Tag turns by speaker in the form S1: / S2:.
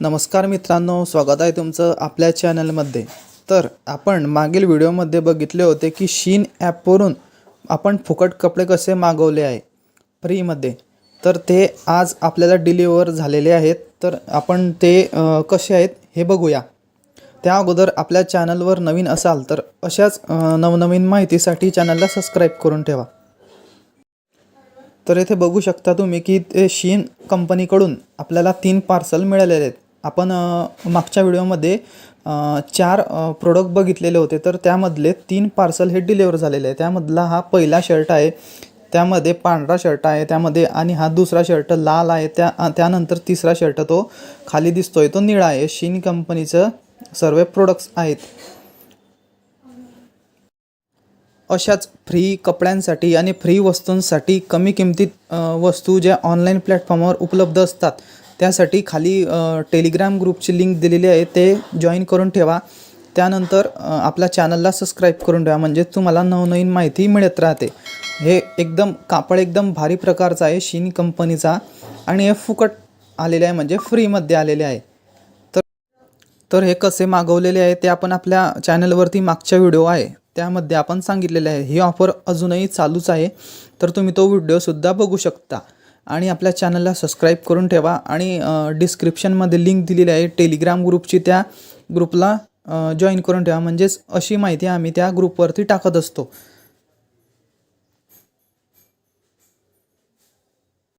S1: नमस्कार मित्रांनो स्वागत आहे तुमचं आपल्या चॅनलमध्ये. तर आपण मागील व्हिडिओमध्ये बघितले होते की शीन ॲपवरून आपण फुकट कपडे कसे मागवले आहे फ्रीमध्ये. तर ते आज आपल्याला डिलिव्हर झालेले आहेत. तर आपण ते कसे आहेत हे बघूया. त्या अगोदर आपल्या चॅनलवर नवीन असाल तर अशाच नवनवीन माहितीसाठी चॅनलला सबस्क्राईब करून ठेवा. तर इथे बघू शकता तुम्ही की ते शीन कंपनीकडून आपल्याला तीन पार्सल मिळालेले आहेत. आपण मागच्या व्हिडिओमध्ये चार प्रोडक्ट बघितलेले होते. तर त्यामधले तीन पार्सल हे डिलिव्हर झालेले आहे त्यामधला हा पहिला शर्ट आहे त्यामध्ये पांढरा शर्ट आहे त्यामध्ये आणि हा दुसरा शर्ट लाल आहे. त्या त्यानंतर तिसरा शर्ट तो खाली दिसतोय तो निळा आहे. शीन कंपनीचं सर्व प्रोडक्ट्स आहेत. अशाच फ्री कपड्यांसाठी आणि फ्री वस्तूंसाठी कमी किमतीत वस्तू ज्या ऑनलाईन प्लॅटफॉर्मवर उपलब्ध असतात त्यासाठी खाली टेलिग्राम ग्रुपची लिंक दिलेली आहे. ते जॉईन करून ठेवा. त्यानंतर आपल्या चॅनलला सबस्क्राईब करून ठेवा. म्हणजे तुम्हाला नवनवीन माहिती मिळत राहते. हे एकदम कापड एकदम भारी प्रकारचं आहे शीन कंपनीचा आणि हे फुकट आलेले आहे म्हणजे फ्रीमध्ये आलेले आहे. तर तर हे कसे मागवलेले आहे ते आपण आपल्या चॅनलवरती मागच्या व्हिडिओ आहे. त्यामध्ये आपण सांगितलेले आहे. ही ऑफर अजूनही चालूच आहे. तर तुम्ही तो व्हिडिओसुद्धा बघू शकता. आणि आपल्या चॅनलला सबस्क्राईब करून ठेवा. आणि डिस्क्रिप्शनमध्ये लिंक दिलेली आहे. टेलिग्राम ग्रुपची त्या ग्रुपला जॉईन करून ठेवा. म्हणजेच अशी माहिती आम्ही त्या ग्रुपवरती टाकत असतो.